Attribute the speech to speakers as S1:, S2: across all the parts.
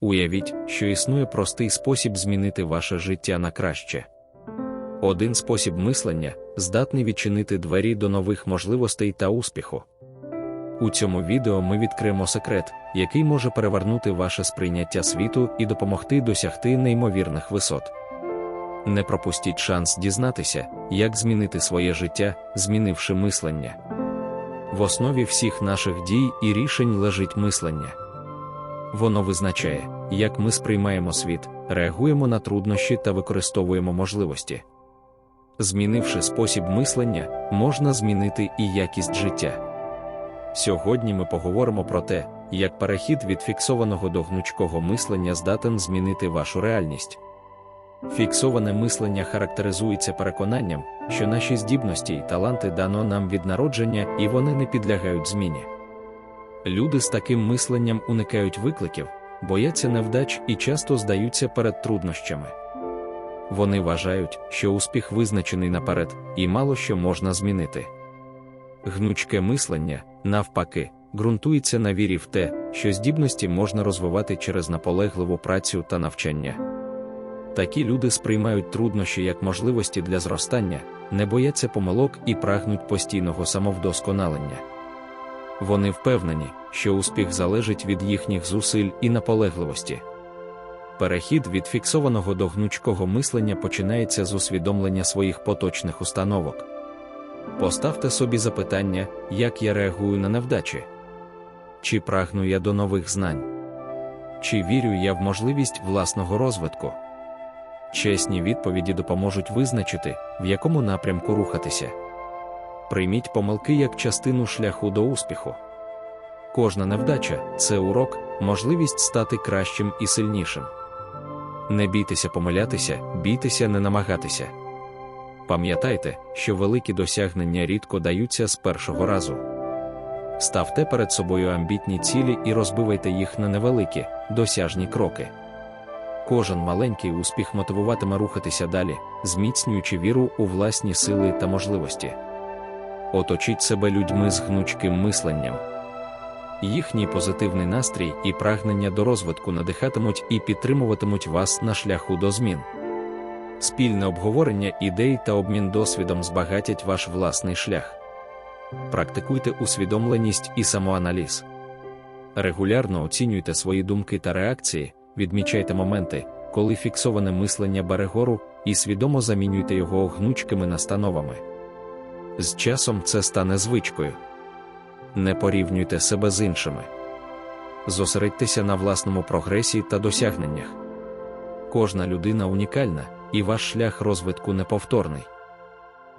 S1: Уявіть, що існує простий спосіб змінити ваше життя на краще. Один спосіб мислення здатний відчинити двері до нових можливостей та успіху. У цьому відео ми відкриємо секрет, який може перевернути ваше сприйняття світу і допомогти досягти неймовірних висот. Не пропустіть шанс дізнатися, як змінити своє життя, змінивши мислення. В основі всіх наших дій і рішень лежить мислення. Воно визначає, як ми сприймаємо світ, реагуємо на труднощі та використовуємо можливості. Змінивши спосіб мислення, можна змінити і якість життя. Сьогодні ми поговоримо про те, як перехід від фіксованого до гнучкого мислення здатен змінити вашу реальність. Фіксоване мислення характеризується переконанням, що наші здібності й таланти дано нам від народження і вони не підлягають зміні. Люди з таким мисленням уникають викликів, бояться невдач і часто здаються перед труднощами. Вони вважають, що успіх визначений наперед, і мало що можна змінити. Гнучке мислення, навпаки, ґрунтується на вірі в те, що здібності можна розвивати через наполегливу працю та навчання. Такі люди сприймають труднощі як можливості для зростання, не бояться помилок і прагнуть постійного самовдосконалення. Вони впевнені, що успіх залежить від їхніх зусиль і наполегливості. Перехід від фіксованого до гнучкого мислення починається з усвідомлення своїх поточних установок. Поставте собі запитання, як я реагую на невдачі, чи прагну я до нових знань, чи вірю я в можливість власного розвитку. Чесні відповіді допоможуть визначити, в якому напрямку рухатися. Прийміть помилки як частину шляху до успіху. Кожна невдача це урок, можливість стати кращим і сильнішим. Не бійтеся помилятися, бійтеся не намагатися. Пам'ятайте, що великі досягнення рідко даються з першого разу. Ставте перед собою амбітні цілі і розбивайте їх на невеликі, досяжні кроки. Кожен маленький успіх мотивуватиме рухатися далі, зміцнюючи віру у власні сили та можливості. Оточіть себе людьми з гнучким мисленням. Їхній позитивний настрій і прагнення до розвитку надихатимуть і підтримуватимуть вас на шляху до змін. Спільне обговорення ідей та обмін досвідом збагатять ваш власний шлях. Практикуйте усвідомленість і самоаналіз. Регулярно оцінюйте свої думки та реакції, відмічайте моменти, коли фіксоване мислення бере гору, і свідомо замінюйте його гнучкими настановами. З часом це стане звичкою. Не порівнюйте себе з іншими. Зосередьтеся на власному прогресі та досягненнях. Кожна людина унікальна, і ваш шлях розвитку неповторний.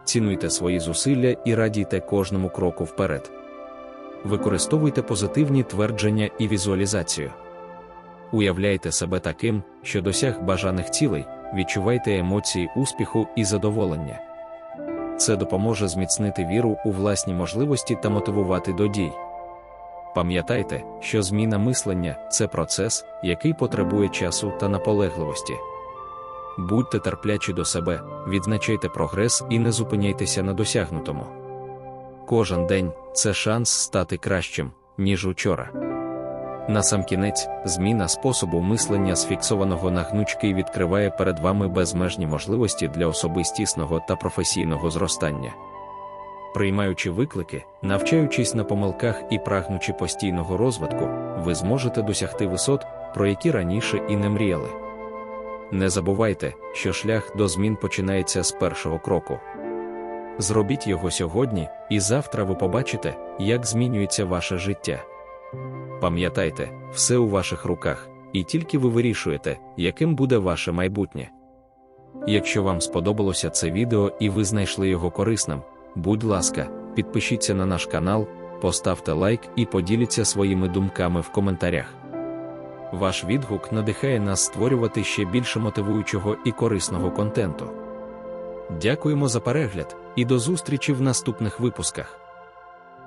S1: Цінуйте свої зусилля і радійте кожному кроку вперед. Використовуйте позитивні твердження і візуалізацію. Уявляйте себе таким, що досяг бажаних цілей, відчувайте емоції успіху і задоволення. Це допоможе зміцнити віру у власні можливості та мотивувати до дій. Пам'ятайте, що зміна мислення це процес, який потребує часу та наполегливості. Будьте терплячі до себе, відзначайте прогрес і не зупиняйтеся на досягнутому. Кожен день це шанс стати кращим, ніж учора. Насамкінець, зміна способу мислення з фіксованого на гнучкий відкриває перед вами безмежні можливості для особистісного та професійного зростання. Приймаючи виклики, навчаючись на помилках і прагнучи постійного розвитку, ви зможете досягти висот, про які раніше і не мріяли. Не забувайте, що шлях до змін починається з першого кроку. Зробіть його сьогодні, і завтра ви побачите, як змінюється ваше життя. Пам'ятайте, все у ваших руках, і тільки ви вирішуєте, яким буде ваше майбутнє. Якщо вам сподобалося це відео і ви знайшли його корисним, будь ласка, підпишіться на наш канал, поставте лайк і поділіться своїми думками в коментарях. Ваш відгук надихає нас створювати ще більше мотивуючого і корисного контенту. Дякуємо за перегляд і до зустрічі в наступних випусках.